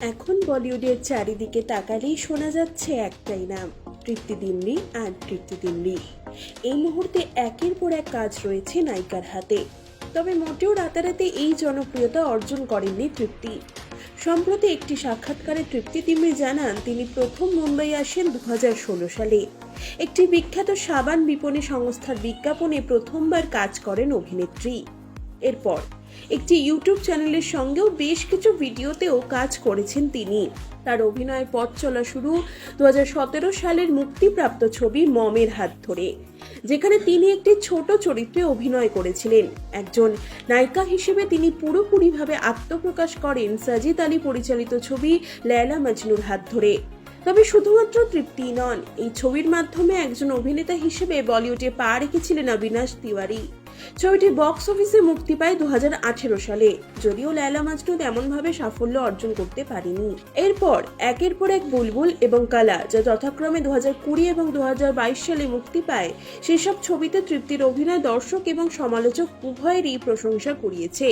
এখন বলিউডের চারিদিকে তাকালেই শোনা যাচ্ছে একটাই নাম তৃপ্তি দিল্লি আর তৃপ্তি দিল্লি। এই মুহূর্তে একের পর এক কাজ রয়েছে নায়িকার হাতে। তবে মোটেও রাতারাতি এই জনপ্রিয়তা অর্জন করেননি তৃপ্তি। সম্প্রতি একটি সাক্ষাৎকারে তৃপ্তি দিল্লি জানান, তিনি প্রথম মুম্বাই আসেন দু হাজার ষোলো সালে। একটি বিখ্যাত সাবান বিপণী সংস্থার বিজ্ঞাপনে প্রথমবার কাজ করেন অভিনেত্রী। এরপর, একটি ইউটিউব চ্যানেলের সঙ্গেও বেশ কিছু ভিডিওতেও কাজ করেছেন তিনি। তার অভিনয়ের পথ চলা শুরু দু হাজার সতেরো সালের মুক্তিপ্রাপ্ত ছবি মমের হাত ধরে, যেখানে তিনি একটি ছোট চরিত্রে অভিনয় করেছিলেন। একজন নায়িকা হিসেবে তিনি পুরোপুরিভাবে আত্মপ্রকাশ করেন সাজিদ আলী পরিচালিত ছবি লেলা মজনুর হাত ধরে। তবে শুধুমাত্র তৃপ্তি নন, এই ছবির মাধ্যমে একজন অভিনেতা হিসেবে বলিউডে পা রেখেছিলেন অবিনাশ তিওয়ারি। ছবিটি বক্স অফিসে মুক্তি পায় দু হাজার আঠেরো সালে। যদিও লায়লা মাজনু তেমনভাবে সাফল্য অর্জন করতে পারেনি। এরপর একের পর এক বুলবুল এবং কালা, যা যথাক্রমে দু হাজার কুড়ি এবং দুহাজার বাইশ সালে মুক্তি পায়, সেসব ছবিতে তৃপ্তির অভিনয় দর্শক এবং সমালোচক উভয়েরই প্রশংসা কুড়িয়েছে।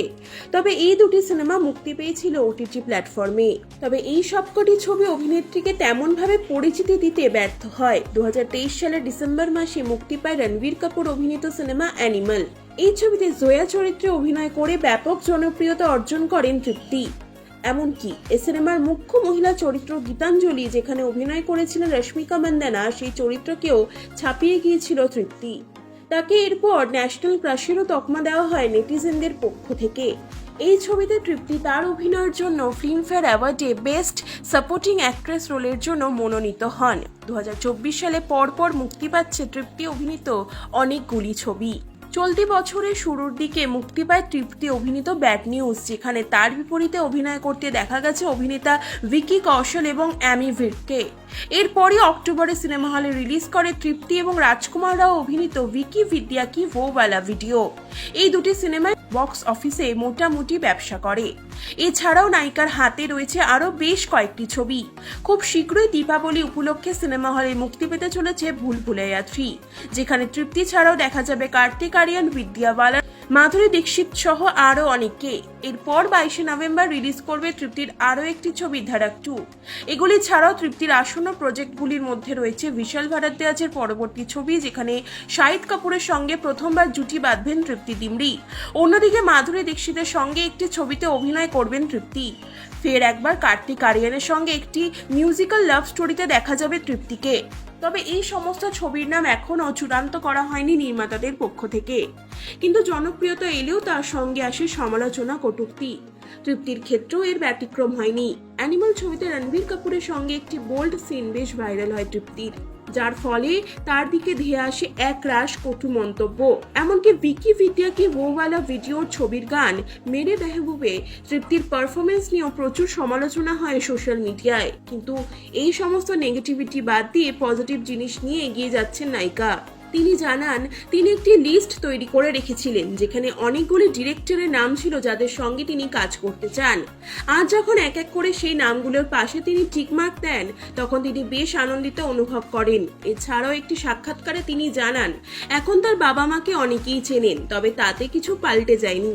তবে এই দুটি সিনেমা মুক্তি পেয়েছিল ওটিটি প্ল্যাটফর্মে। তবে এই সবকটি ছবি অভিনেত্রীকে তেমনভাবে পরিচিতি দিতে ব্যর্থ হয়। দু হাজার তেইশ সালের ডিসেম্বর মাসে মুক্তি পায় রণবীর কাপুর অভিনীত সিনেমা অ্যানিমাল। এই ছবিতে জয়া চরিত্রে অভিনয় করে ব্যাপক জনপ্রিয়তা অর্জন করেন তৃপ্তি। এমনকি এ সিনেমার মুখ্য মহিলা চরিত্র গীতাঞ্জলি, যেখানে অভিনয় করেছিলেন রশ্মিকা মান্দানা, সেই চরিত্রকেও ছাপিয়ে গিয়েছিল তৃপ্তি। তাকে এরপর ন্যাশনাল ক্রাশেরও তকমা দেওয়া হয় নেটিজেনদের পক্ষ থেকে। এই ছবিতে তৃপ্তি তার অভিনয়ের জন্য ফিল্মফেয়ার অ্যাওয়ার্ডে বেস্ট সাপোর্টিং অ্যাক্ট্রেস রোলের জন্য মনোনীত হন। দু হাজার চব্বিশ সালে পরপর মুক্তি পাচ্ছে তৃপ্তি অভিনীত অনেকগুলি ছবি। চলতি বছরের শুরুর দিকে মুক্তি পায় তৃপ্তি অভিনীত ব্যাড নিউজ, যেখানে তার বিপরীতে অভিনয় করতে দেখা গেছে অভিনেতা ভিকি কৌশল এবং অ্যামি ভিটকে এরপরই অক্টোবরে সিনেমা হলে রিলিজ করে তৃপ্তি এবং রাজকুমার রাও অভিনীত ভিকি বিদ্যা কি ভোবালা ভিডিও। এই দুটি সিনেমায় বক্স অফিসে মোটামুটি ব্যবসা করে। এছাড়াও নায়িকার হাতে রয়েছে আরও বেশ কয়েকটি ছবি। খুব শীঘ্রই দীপাবলি উপলক্ষে সিনেমা হলে মুক্তি পেতে চলেছে ভুল ভুলাইয়া থ্রি, যেখানে তৃপ্তি ছাড়াও দেখা যাবে কার্তিক আরিয়ান বিদ্যাবালা মাধুরী দীক্ষিত সহ আরও অনেকে এরপর বাইশে নভেম্বর রিলিজ করবে তৃপ্তির আরও একটি ছবি, ধারাক টু। এগুলি ছাড়াও তৃপ্তির আসন্ন প্রজেক্টগুলির মধ্যে রয়েছে বিশাল ভারদ্বাজের পরবর্তী ছবি, যেখানে শাহিদ কাপুরের সঙ্গে প্রথমবার জুটি বাঁধবেন তৃপ্তি দিমড়ি। অন্যদিকে মাধুরী দীক্ষিতের সঙ্গে একটি ছবিতে অভিনয় করবেন তৃপ্তি। ফের একবার কার্তিক আরিয়ানের সঙ্গে একটি মিউজিক্যাল লাভ স্টোরিতে দেখা যাবে তৃপ্তিকে। তবে এই সমস্ত ছবির নাম এখনও চূড়ান্ত করা হয়নি নির্মাতাদের পক্ষ থেকে। কিন্তু জনপ্রিয়তা এলেও তার সঙ্গে আসে সমালোচনা কটূক্তি। তৃপ্তির ক্ষেত্রেও এর ব্যতিক্রম হয়নি। অ্যানিমাল ছবিতে রণবীর কাপুরের সঙ্গে একটি বোল্ড সিন বেশ ভাইরাল হয় তৃপ্তির। যার ফলে তার দিকে ধেয়ে আসে এক রাশ কটু মন্তব্য। এমনকি বিকি ভিডিয়াকে ওয়ালা ভিডিওর ছবির গান মেরে মেহবুবে তৃপ্তির পারফরমেন্স নিয়েও প্রচুর সমালোচনা হয় সোশ্যাল মিডিয়ায় কিন্তু এই সমস্ত নেগেটিভিটি বাদ দিয়ে পজিটিভ জিনিস নিয়ে এগিয়ে যাচ্ছেন নায়িকা। তিনি জানান, তিনি একটি লিস্ট তৈরি করে রেখেছিলেন, যেখানে অনেকগুলি ডিরেক্টরের নাম ছিল যাদের সঙ্গে তিনি কাজ করতে চান। আজ যখন এক এক করে সেই নামগুলোর পাশে তিনি টিকমার্ক দেন, তখন তিনি বেশ আনন্দিত অনুভব করেন। এছাড়াও একটি সাক্ষাৎকারে তিনি জানান, এখন তার বাবা মাকে অনেকেই চেনেন, তবে তাতে কিছু পাল্টে যায়নি।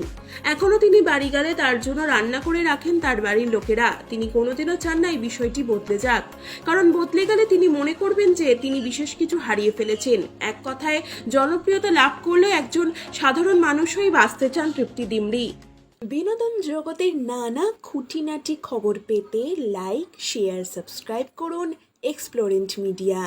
এখনও তিনি বাড়ি গেলে তার জন্য রান্না করে রাখেন তার বাড়ির লোকেরা। তিনি কোনোদিনও চান না এই বিষয়টি বদলে যাক। কারণ বদলে গেলে তিনি মনে করবেন যে তিনি বিশেষ কিছু হারিয়ে ফেলেছেন। এক কথায় জনপ্রিয়তা লাভ করলেও একজন সাধারণ মানুষই বাঁচতে চান তৃপ্তি ডিমরি। বিনোদন জগতের নানা খুঁটিনাটি খবর পেতে লাইক শেয়ার সাবস্ক্রাইব করুন এক্সপ্লোরেন্ট মিডিয়া